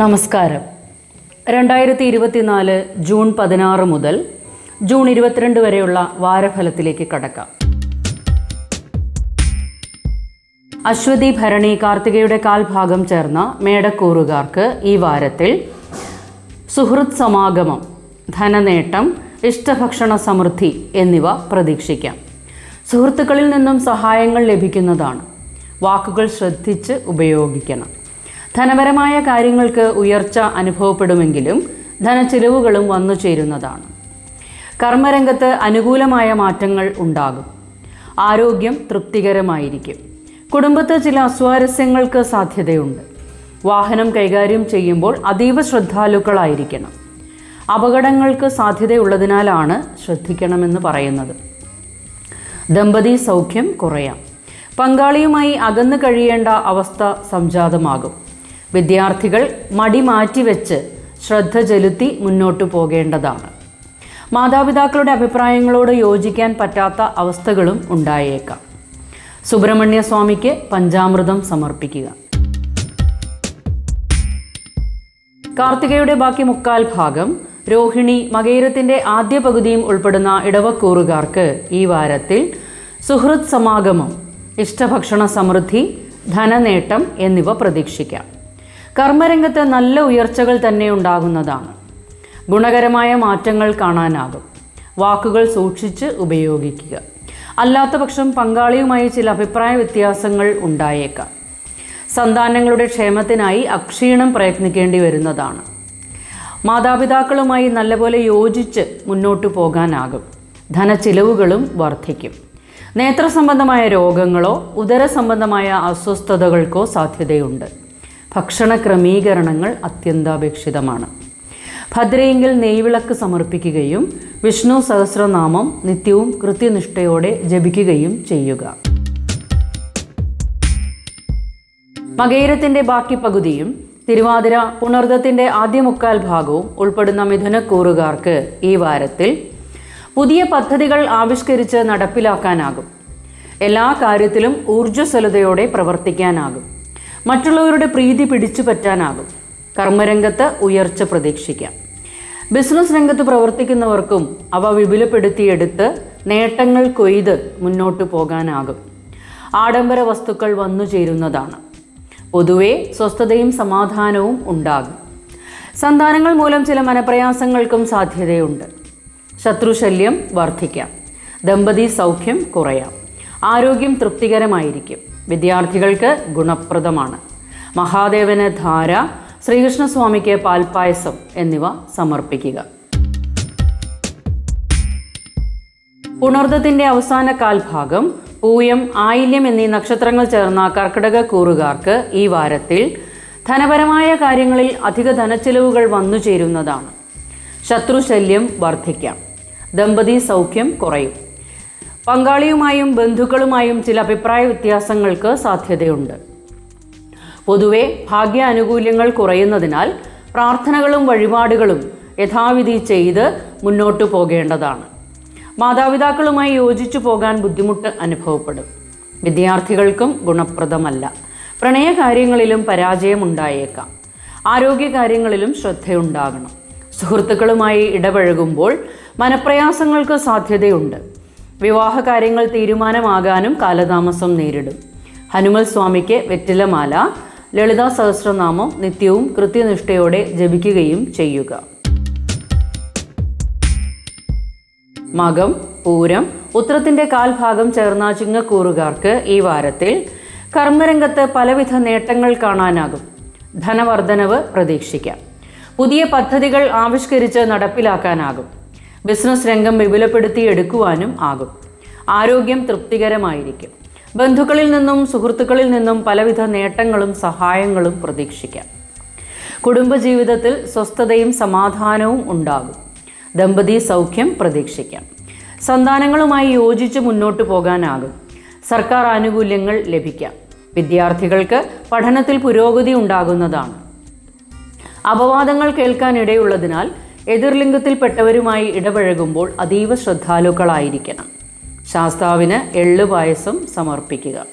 നമസ്കാരം. രണ്ടായിരത്തി ഇരുപത്തിനാല് ജൂൺ പതിനാറ് മുതൽ ജൂൺ ഇരുപത്തിരണ്ട് വരെയുള്ള വാരഫലത്തിലേക്ക് കടക്കാം. അശ്വതി ഭരണി കാർത്തികയുടെ കാൽഭാഗം ചേർന്ന മേടക്കൂറുകാർക്ക് ഈ വാരത്തിൽ സുഹൃത് സമാഗമം ധനനേട്ടം ഇഷ്ടഭക്ഷണ സമൃദ്ധി എന്നിവ പ്രതീക്ഷിക്കാം. സുഹൃത്തുക്കളിൽ നിന്നും സഹായങ്ങൾ ലഭിക്കുന്നതാണ്. വാക്കുകൾ ശ്രദ്ധിച്ച് ഉപയോഗിക്കണം. ധനപരമായ കാര്യങ്ങൾക്ക് ഉയർച്ച അനുഭവപ്പെടുമെങ്കിലും ധനച്ചിലവുകളും വന്നു ചേരുന്നതാണ്. കർമ്മരംഗത്ത് അനുകൂലമായ മാറ്റങ്ങൾ ഉണ്ടാകും. ആരോഗ്യം തൃപ്തികരമായിരിക്കും. കുടുംബത്ത് ചില അസ്വാരസ്യങ്ങൾക്ക് സാധ്യതയുണ്ട്. വാഹനം കൈകാര്യം ചെയ്യുമ്പോൾ അതീവ ശ്രദ്ധാലുക്കളായിരിക്കണം. അപകടങ്ങൾക്ക് സാധ്യതയുള്ളതിനാലാണ് ശ്രദ്ധിക്കണമെന്ന് പറയുന്നത്. ദമ്പതി സൗഖ്യം കുറയാം. പങ്കാളിയുമായി അകന്നു കഴിയേണ്ട അവസ്ഥ സംജാതമാകും. വിദ്യാർത്ഥികൾ മടി മാറ്റിവെച്ച് ശ്രദ്ധ ചെലുത്തി മുന്നോട്ടു പോകേണ്ടതാണ്. മാതാപിതാക്കളുടെ അഭിപ്രായങ്ങളോട് യോജിക്കാൻ പറ്റാത്ത അവസ്ഥകളും ഉണ്ടായേക്കാം. സുബ്രഹ്മണ്യ സ്വാമിക്ക് പഞ്ചാമൃതം സമർപ്പിക്കുക. കാർത്തികയുടെ ബാക്കി മുക്കാൽ ഭാഗം രോഹിണി മകയിരത്തിന്റെ ആദ്യ പകുതിയും ഉൾപ്പെടുന്ന ഇടവക്കൂറുകാർക്ക് ഈ വാരത്തിൽ സുഹൃത് സമാഗമം ഇഷ്ടഭക്ഷണ സമൃദ്ധി ധനനേട്ടം എന്നിവ പ്രതീക്ഷിക്കാം. കർമ്മരംഗത്ത് നല്ല ഉയർച്ചകൾ തന്നെ ഉണ്ടാകുന്നതാണ്. ഗുണകരമായ മാറ്റങ്ങൾ കാണാനാകും. വാക്കുകൾ സൂക്ഷിച്ച് ഉപയോഗിക്കുക. അല്ലാത്തപക്ഷം പങ്കാളിയുമായി ചില അഭിപ്രായ വ്യത്യാസങ്ങൾ ഉണ്ടായേക്കാം. സന്താനങ്ങളുടെ ക്ഷേമത്തിനായി അക്ഷീണം പ്രയത്നിക്കേണ്ടി വരുന്നതാണ്. മാതാപിതാക്കളുമായി നല്ലപോലെ യോജിച്ച് മുന്നോട്ടു പോകാനാകും. ധനച്ചിലവുകളും വർദ്ധിക്കും. നേത്ര സംബന്ധമായ രോഗങ്ങളോ ഉദര സംബന്ധമായ അസ്വസ്ഥതകൾക്കോ സാധ്യതയുണ്ട്. ഭക്ഷണ ക്രമീകരണങ്ങൾ അത്യന്താപേക്ഷിതമാണ്. ഭദ്രയെങ്കിൽ നെയ്വിളക്ക് സമർപ്പിക്കുകയും വിഷ്ണു സഹസ്രനാമം നിത്യവും കൃത്യനിഷ്ഠയോടെ ജപിക്കുകയും ചെയ്യുക. മകേരത്തിന്റെ ബാക്കി പകുതിയും തിരുവാതിര പുണർദത്തിന്റെ ആദ്യ മുക്കാൽ ഭാഗവും ഉൾപ്പെടുന്ന മിഥുനക്കൂറുകാർക്ക് ഈ വാരത്തിൽ പുതിയ പദ്ധതികൾ ആവിഷ്കരിച്ച് നടപ്പിലാക്കാനാകും. എല്ലാ കാര്യത്തിലും ഊർജസ്വലതയോടെ പ്രവർത്തിക്കാനാകും. മറ്റുള്ളവരുടെ പ്രീതി പിടിച്ചു പറ്റാനാകും. കർമ്മരംഗത്ത് ഉയർച്ച പ്രതീക്ഷിക്കാം. ബിസിനസ് രംഗത്ത് പ്രവർത്തിക്കുന്നവർക്കും അവ വിപുലപ്പെടുത്തിയെടുത്ത് നേട്ടങ്ങൾ കൊയ്ത് മുന്നോട്ട് പോകാനാകും. ആഡംബര വസ്തുക്കൾ വന്നു ചേരുന്നതാണ്. പൊതുവെ സ്വസ്ഥതയും സമാധാനവും ഉണ്ടാകും. സന്താനങ്ങൾ മൂലം ചില മനപ്രയാസങ്ങൾക്കും സാധ്യതയുണ്ട്. ശത്രുശല്യം വർദ്ധിക്കാം. ദമ്പതി സൗഖ്യം കുറയാം. ആരോഗ്യം തൃപ്തികരമായിരിക്കും. വിദ്യാർത്ഥികൾക്ക് ഗുണപ്രദമാണ്. മഹാദേവന് ധാര ശ്രീകൃഷ്ണസ്വാമിക്ക് പാൽപ്പായസം എന്നിവ സമർപ്പിക്കുക. പുണർദത്തിന്റെ അവസാന കാൽഭാഗം പൂയം ആയില്യം എന്നീ നക്ഷത്രങ്ങൾ ചേർന്ന കർക്കിടക കൂറുകാർക്ക് ഈ വാരത്തിൽ ധനപരമായ കാര്യങ്ങളിൽ അധിക ധനച്ചെലവുകൾ വന്നു ചേരുന്നതാണ്. ശത്രുശല്യം വർദ്ധിക്കാം. ദമ്പതി സൗഖ്യം കുറയും. പങ്കാളിയുമായും ബന്ധുക്കളുമായും ചില അഭിപ്രായ വ്യത്യാസങ്ങൾക്ക് സാധ്യതയുണ്ട്. പൊതുവെ ഭാഗ്യാനുകൂല്യങ്ങൾ കുറയുന്നതിനാൽ പ്രാർത്ഥനകളും വഴിപാടുകളും യഥാവിധി ചെയ്ത് മുന്നോട്ടു പോകേണ്ടതാണ്. മാതാപിതാക്കളുമായി യോജിച്ചു പോകാൻ ബുദ്ധിമുട്ട് അനുഭവപ്പെടും. വിദ്യാർത്ഥികൾക്കും ഗുണപ്രദമല്ല. പ്രണയകാര്യങ്ങളിലും പരാജയമുണ്ടായേക്കാം. ആരോഗ്യകാര്യങ്ങളിലും ശ്രദ്ധയുണ്ടാകണം. സുഹൃത്തുക്കളുമായി ഇടപഴകുമ്പോൾ മനപ്രയാസങ്ങൾക്ക് സാധ്യതയുണ്ട്. വിവാഹ കാര്യങ്ങൾ തീരുമാനമാകാനും കാലതാമസം നേരിടും. ഹനുമൽ സ്വാമിക്ക് വെറ്റിലമാല ലളിതാ സഹസ്രനാമം നിത്യവും കൃത്യനിഷ്ഠയോടെ ജപിക്കുകയും ചെയ്യുക. മകം പൂരം ഉത്രത്തിന്റെ കാൽഭാഗം ചേർന്ന ചിങ്ങക്കൂറുകാർക്ക് ഈ വാരത്തിൽ കർമ്മരംഗത്ത് പലവിധ നേട്ടങ്ങൾ കാണാനാകും. ധനവർദ്ധനവ് പ്രതീക്ഷിക്കാം. പുതിയ പദ്ധതികൾ ആവിഷ്കരിച്ച് നടപ്പിലാക്കാനാകും. ബിസിനസ് രംഗം വിപുലപ്പെടുത്തിയെടുക്കുവാനും ആകും. ആരോഗ്യം തൃപ്തികരമായിരിക്കും. ബന്ധുക്കളിൽ നിന്നും സുഹൃത്തുക്കളിൽ നിന്നും പലവിധ നേട്ടങ്ങളും സഹായങ്ങളും പ്രതീക്ഷിക്കാം. കുടുംബജീവിതത്തിൽ സ്വസ്ഥതയും സമാധാനവും ഉണ്ടാകും. ദമ്പതി സൗഖ്യം പ്രതീക്ഷിക്കാം. സന്താനങ്ങളുമായി യോജിച്ച് മുന്നോട്ട് പോകാനാകും. സർക്കാർ ആനുകൂല്യങ്ങൾ ലഭിക്കാം. വിദ്യാർത്ഥികൾക്ക് പഠനത്തിൽ പുരോഗതി ഉണ്ടാകുന്നതാണ്. അപവാദങ്ങൾ കേൾക്കാൻ ഇടയുള്ളതിനാൽ എതിർലിംഗത്തിൽപ്പെട്ടവരുമായി ഇടപഴകുമ്പോൾ അതീവ ശ്രദ്ധാലുക്കളായിരിക്കണം. ശാസ്താവിന് എള്ളു പായസം സമർപ്പിക്കുക.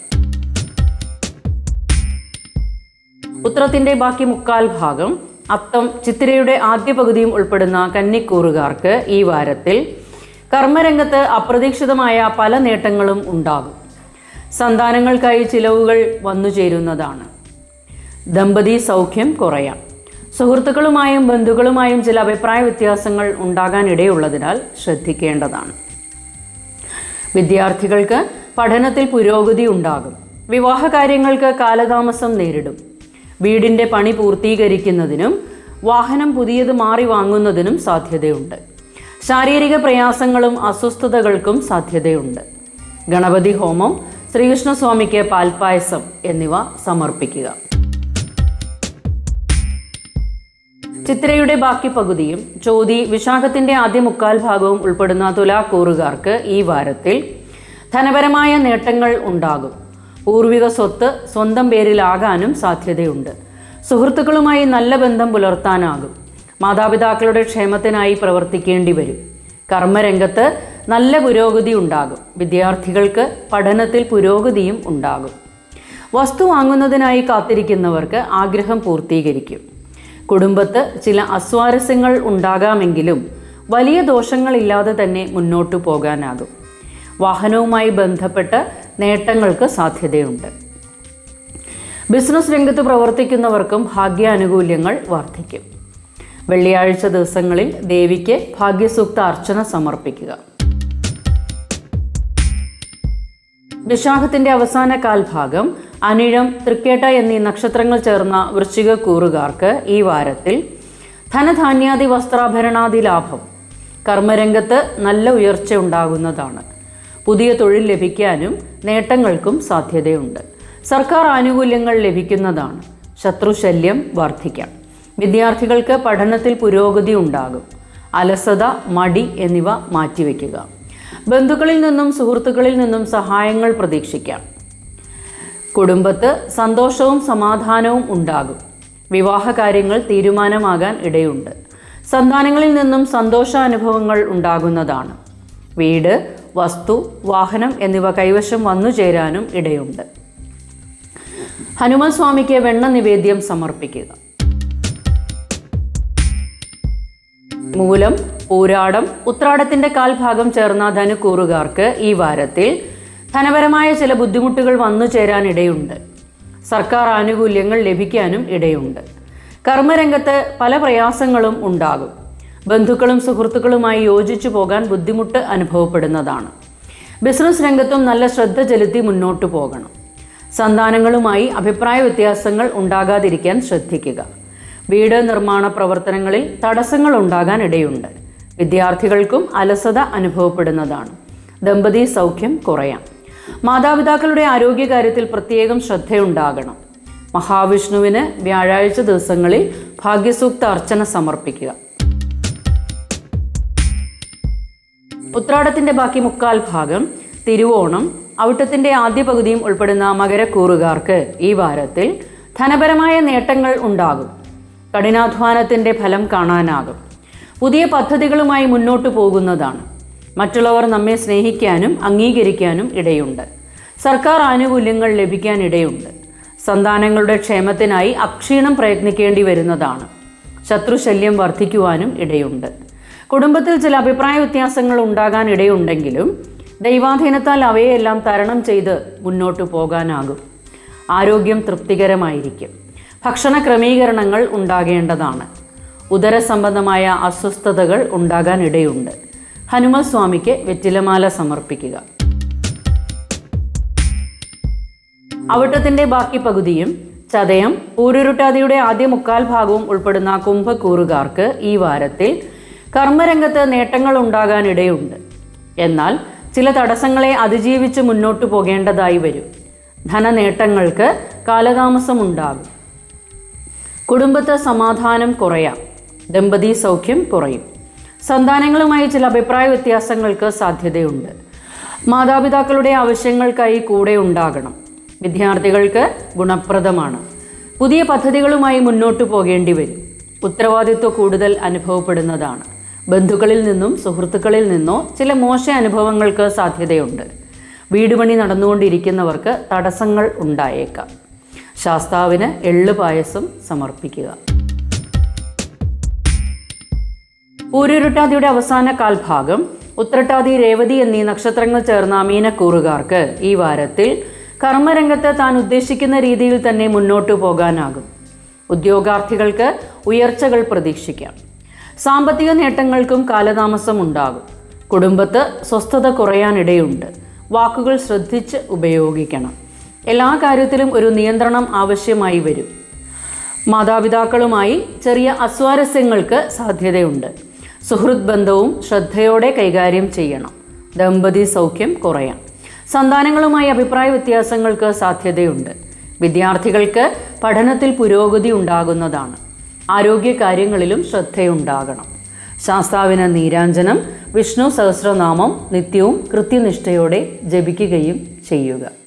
ഉത്രത്തിന്റെ ബാക്കി മുക്കാൽ ഭാഗം അത്തം ചിത്തിരയുടെ ആദ്യ പകുതിയും ഉൾപ്പെടുന്ന കന്നിക്കൂറുകാർക്ക് ഈ വാരത്തിൽ കർമ്മരംഗത്ത് അപ്രതീക്ഷിതമായ പല നേട്ടങ്ങളും ഉണ്ടാകും. സന്താനങ്ങൾക്കായി ചിലവുകൾ വന്നു ചേരുന്നതാണ് ദമ്പതി സൗഖ്യം കുറയാം. സുഹൃത്തുക്കളുമായും ബന്ധുക്കളുമായും ചില അഭിപ്രായ വ്യത്യാസങ്ങൾ ഉണ്ടാകാനിടയുള്ളതിനാൽ ശ്രദ്ധിക്കേണ്ടതാണ്. വിദ്യാർത്ഥികൾക്ക് പഠനത്തിൽ പുരോഗതി ഉണ്ടാകും. വിവാഹ കാര്യങ്ങൾക്ക് കാലതാമസം നേരിടും. വീടിന്റെ പണി പൂർത്തീകരിക്കുന്നതിനും വാഹനം പുതിയത് മാറി വാങ്ങുന്നതിനും സാധ്യതയുണ്ട്. ശാരീരിക പ്രയാസങ്ങളും അസ്വസ്ഥതകൾക്കും സാധ്യതയുണ്ട്. ഗണപതി ഹോമം ശ്രീകൃഷ്ണസ്വാമിക്ക് പാൽപ്പായസം എന്നിവ സമർപ്പിക്കുക. ചിത്രയുടെ ബാക്കി പകുതിയും ചോതി വിശാഖത്തിന്റെ ആദ്യ മുക്കാൽ ഭാഗവും ഉൾപ്പെടുന്ന തുലാക്കൂറുകാർക്ക് ഈ വാരത്തിൽ ധനപരമായ നേട്ടങ്ങൾ ഉണ്ടാകും. പൂർവിക സ്വത്ത് സ്വന്തം പേരിലാകാനും സാധ്യതയുണ്ട്. സുഹൃത്തുക്കളുമായി നല്ല ബന്ധം പുലർത്താനാകും. മാതാപിതാക്കളുടെ ക്ഷേമത്തിനായി പ്രവർത്തിക്കേണ്ടി വരും. കർമ്മരംഗത്ത് നല്ല പുരോഗതി ഉണ്ടാകും. വിദ്യാർത്ഥികൾക്ക് പഠനത്തിൽ പുരോഗതിയും ഉണ്ടാകും. വസ്തു വാങ്ങുന്നതിനായി കാത്തിരിക്കുന്നവർക്ക് ആഗ്രഹം പൂർത്തീകരിക്കും. കുടുംബത്ത് ചില അസ്വാരസ്യങ്ങൾ ഉണ്ടാകാമെങ്കിലും വലിയ ദോഷങ്ങളില്ലാതെ തന്നെ മുന്നോട്ടു പോകാനാകും. വാഹനവുമായി ബന്ധപ്പെട്ട് നേട്ടങ്ങൾക്ക് സാധ്യതയുണ്ട്. ബിസിനസ് രംഗത്ത് പ്രവർത്തിക്കുന്നവർക്കും ഭാഗ്യാനുകൂല്യങ്ങൾ വർദ്ധിക്കും. വെള്ളിയാഴ്ച ദിവസങ്ങളിൽ ദേവിക്ക് ഭാഗ്യസൂക്ത അർച്ചന സമർപ്പിക്കുക. വിശാഖത്തിന്റെ അവസാന കാൽഭാഗം അനിഴം തൃക്കേട്ട എന്നീ നക്ഷത്രങ്ങൾ ചേർന്ന വൃശ്ചിക കൂറുകാർക്ക് ഈ വാരത്തിൽ ധനധാന്യാദി വസ്ത്രാഭരണാദി ലാഭം. കർമ്മരംഗത്ത് നല്ല ഉയർച്ച ഉണ്ടാകുന്നതാണ്. പുതിയ തൊഴിൽ ലഭിക്കാനും നേട്ടങ്ങൾക്കും സാധ്യതയുണ്ട്. സർക്കാർ ആനുകൂല്യങ്ങൾ ലഭിക്കുന്നതാണ്. ശത്രുശല്യം വർദ്ധിക്കാം. വിദ്യാർത്ഥികൾക്ക് പഠനത്തിൽ പുരോഗതി ഉണ്ടാകും. അലസത മടി എന്നിവ മാറ്റിവെക്കുക. ബന്ധുക്കളിൽ നിന്നും സുഹൃത്തുക്കളിൽ നിന്നും സഹായങ്ങൾ പ്രതീക്ഷിക്കാം. കുടുംബത്ത് സന്തോഷവും സമാധാനവും ഉണ്ടാകും. വിവാഹ കാര്യങ്ങൾ തീരുമാനമാകാൻ ഇടയുണ്ട്. സന്താനങ്ങളിൽ നിന്നും സന്തോഷാനുഭവങ്ങൾ ഉണ്ടാകുന്നതാണ്. വീട് വസ്തു വാഹനം എന്നിവ കൈവശം വന്നു ചേരാനും ഇടയുണ്ട്. ഹനുമാൻ സ്വാമിക്ക് വെണ്ണ നിവേദ്യം സമർപ്പിക്കുക. മൂലം പൂരാടം ഉത്രാടത്തിന്റെ കാൽഭാഗം ചേർന്ന ധനുക്കൂറുകാർക്ക് ഈ വാരത്തിൽ ധനപരമായ ചില ബുദ്ധിമുട്ടുകൾ വന്നു ചേരാൻ ഇടയുണ്ട്. സർക്കാർ ആനുകൂല്യങ്ങൾ ലഭിക്കാനും ഇടയുണ്ട്. കർമ്മരംഗത്ത് പല പ്രയാസങ്ങളും ഉണ്ടാകും. ബന്ധുക്കളും സുഹൃത്തുക്കളുമായി യോജിച്ചു പോകാൻ ബുദ്ധിമുട്ട് അനുഭവപ്പെടുന്നതാണ്. ബിസിനസ് രംഗത്തും നല്ല ശ്രദ്ധ ചെലുത്തി മുന്നോട്ടു പോകണം. സന്താനങ്ങളുമായി അഭിപ്രായ വ്യത്യാസങ്ങൾ ഉണ്ടാകാതിരിക്കാൻ ശ്രദ്ധിക്കുക. വീട് നിർമ്മാണ പ്രവർത്തനങ്ങളിൽ തടസ്സങ്ങൾ ഉണ്ടാകാൻ ഇടയുണ്ട്. വിദ്യാർത്ഥികൾക്കും അലസത അനുഭവപ്പെടുന്നതാണ്. ദമ്പതി സൗഖ്യം കുറയാം. മാതാപിതാക്കളുടെ ആരോഗ്യകാര്യത്തിൽ പ്രത്യേകം ശ്രദ്ധയുണ്ടാകണം. മഹാവിഷ്ണുവിന് വ്യാഴാഴ്ച ദിവസങ്ങളിൽ ഭാഗ്യസൂക്ത അർച്ചന സമർപ്പിക്കുക. ഉത്രാടത്തിന്റെ ബാക്കി മുക്കാൽ ഭാഗം തിരുവോണം ഔട്ടത്തിന്റെ ആദ്യ പകുതിയും ഉൾപ്പെടുന്ന മകരക്കൂറുകാർക്ക് ഈ വാരത്തിൽ ധനപരമായ നേട്ടങ്ങൾ ഉണ്ടാകും. കഠിനാധ്വാനത്തിന്റെ ഫലം കാണാനാകും. പുതിയ പദ്ധതികളുമായി മുന്നോട്ടു പോകുന്നതാണ്. മറ്റുള്ളവർ നമ്മെ സ്നേഹിക്കാനും അംഗീകരിക്കാനും ഇടയുണ്ട്. സർക്കാർ ആനുകൂല്യങ്ങൾ ലഭിക്കാൻ ഇടയുണ്ട്. സന്താനങ്ങളുടെ ക്ഷേമത്തിനായി അക്ഷീണം പ്രയത്നിക്കേണ്ടി വരുന്നതാണ്. ശത്രുശല്യം വർദ്ധിക്കുവാനും ഇടയുണ്ട്. കുടുംബത്തിൽ ചില അഭിപ്രായ വ്യത്യാസങ്ങൾ ഉണ്ടാകാൻ ഇടയുണ്ടെങ്കിലും ദൈവാധീനത്താൽ അവയെല്ലാം തരണം ചെയ്ത് മുന്നോട്ടു പോകാനാകും. ആരോഗ്യം തൃപ്തികരമായിരിക്കും. ഭക്ഷണ ക്രമീകരണങ്ങൾ ഉണ്ടാകേണ്ടതാണ്. ഉദരസംബന്ധമായ അസ്വസ്ഥതകൾ ഉണ്ടാകാൻ ഇടയുണ്ട്. ഹനുമസ്വാമിക്ക് വെറ്റിലമാല സമർപ്പിക്കുക. അവിട്ടത്തിന്റെ ബാക്കി പകുതിയും ചതയം പൂരുരുട്ടാതിയുടെ ആദ്യ മുക്കാൽ ഭാഗവും ഉൾപ്പെടുന്ന കുംഭക്കൂറുകാർക്ക് ഈ വാരത്തിൽ കർമ്മരംഗത്ത് നേട്ടങ്ങൾ ഉണ്ടാകാനിടയുണ്ട് എന്നാൽ ചില തടസ്സങ്ങളെ അതിജീവിച്ച് മുന്നോട്ടു പോകേണ്ടതായി വരും. ധനനേട്ടങ്ങൾക്ക് കാലതാമസം ഉണ്ടാകും കുടുംബത്ത് സമാധാനം കുറയാം. ദമ്പതി സൗഖ്യം കുറയും. സന്താനങ്ങളുമായി ചില അഭിപ്രായ വ്യത്യാസങ്ങൾക്ക് സാധ്യതയുണ്ട്. മാതാപിതാക്കളുടെ ആവശ്യങ്ങൾക്കായി കൂടെ ഉണ്ടാകണം. വിദ്യാർത്ഥികൾക്ക് ഗുണപ്രദമാണ്. പുതിയ പദ്ധതികളുമായി മുന്നോട്ടു പോകേണ്ടി വരും. ഉത്തരവാദിത്വം കൂടുതൽ അനുഭവപ്പെടുന്നതാണ്. ബന്ധുക്കളിൽ നിന്നും സുഹൃത്തുക്കളിൽ നിന്നോ ചില മോശ അനുഭവങ്ങൾക്ക് സാധ്യതയുണ്ട്. വീട് പണി നടന്നുകൊണ്ടിരിക്കുന്നവർക്ക് തടസ്സങ്ങൾ ഉണ്ടായേക്കാം. ശാസ്താവിന് എള്ളു പായസം സമർപ്പിക്കുക. പൂരുരുട്ടാതിയുടെ അവസാന കാൽഭാഗം ഉത്രട്ടാതി രേവതി എന്നീ നക്ഷത്രങ്ങൾ ചേർന്ന മീനക്കൂറുകാർക്ക് ഈ വാരത്തിൽ കർമ്മരംഗത്ത് താൻ ഉദ്ദേശിക്കുന്ന രീതിയിൽ തന്നെ മുന്നോട്ടു പോകാനാകും. ഉദ്യോഗാർത്ഥികൾക്ക് ഉയർച്ചകൾ പ്രതീക്ഷിക്കാം. സാമ്പത്തിക നേട്ടങ്ങൾക്കും കാലതാമസം ഉണ്ടാകും. കുടുംബത്ത് സ്വസ്ഥത കുറയാനിടയുണ്ട്. വാക്കുകൾ ശ്രദ്ധിച്ച് ഉപയോഗിക്കണം. എല്ലാ കാര്യത്തിലും ഒരു നിയന്ത്രണം ആവശ്യമായി വരും. മാതാപിതാക്കളുമായി ചെറിയ അസ്വാരസ്യങ്ങൾക്ക് സാധ്യതയുണ്ട്. സുഹൃത് ബന്ധവും ശ്രദ്ധയോടെ കൈകാര്യം ചെയ്യണം. ദമ്പതി സൗഖ്യം കുറയാം. സന്താനങ്ങളുമായി അഭിപ്രായ വ്യത്യാസങ്ങൾക്ക് സാധ്യതയുണ്ട്. വിദ്യാർത്ഥികൾക്ക് പഠനത്തിൽ പുരോഗതി ഉണ്ടാകുന്നതാണ്. ആരോഗ്യ കാര്യങ്ങളിലും ശ്രദ്ധയുണ്ടാകണം. ശാസ്താവിന് നീരാഞ്ജനം വിഷ്ണു സഹസ്രനാമം നിത്യവും കൃത്യനിഷ്ഠയോടെ ജപിക്കുകയും ചെയ്യുക.